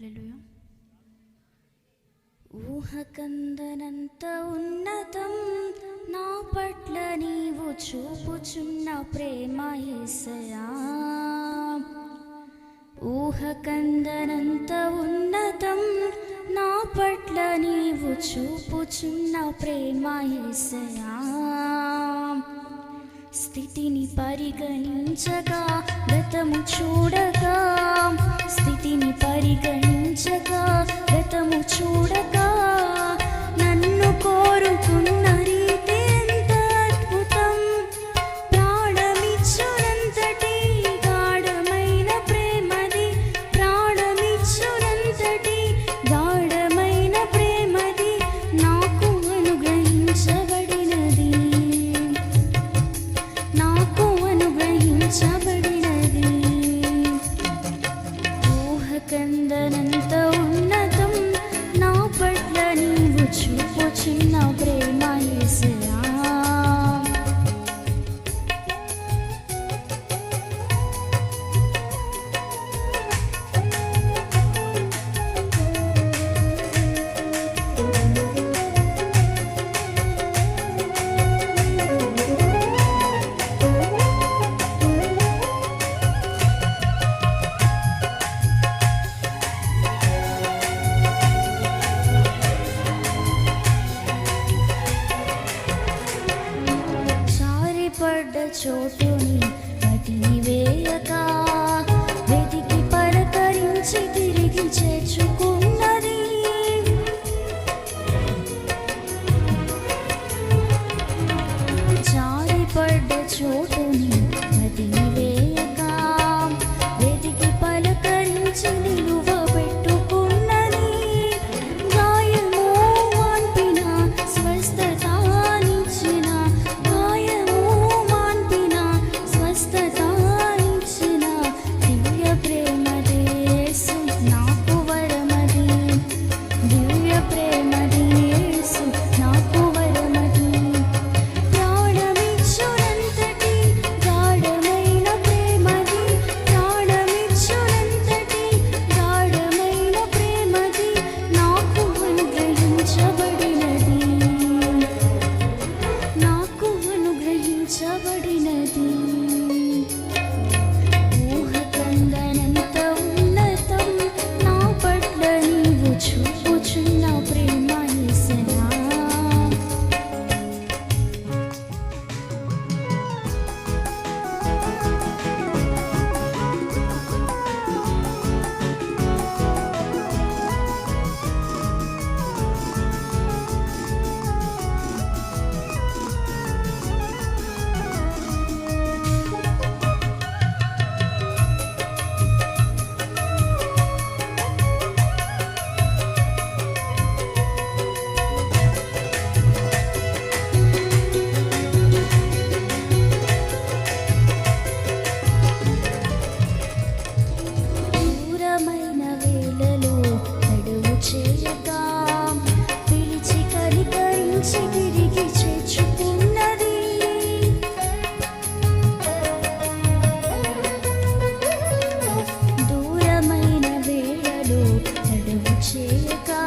హల్లెలూయా. ఊహకందనంత ఉన్నతం నా పట్ల నీవు చూపుచున్న ప్రేమ ఏసయా. ఊహకందనంత ఉన్నతం నా పట్ల నీవు చూపుచున్న ప్రేమ ఏసయా. స్థితిని పరిగణించగా గతము చూడగా స్థితిని పరిగణించగా గతము చూడగా నన్ను కోరుకున్న రీతి ఎంత అద్భుతం. ప్రాణమిచ్చునంతటి గాఢమైన ప్రేమది. ప్రాణమిచ్చునంతటి గాఢమైన ప్రేమది నాకు అనుగ్రహించబడినది. నాకు అనుగ్రహించబడినది పడ్డ చోటుని వదిలివేయక వెతికి పలకరించి తిరిగి చేర్చుకున్నది. జారి పడ్డ చోటుని వదిలివే 一个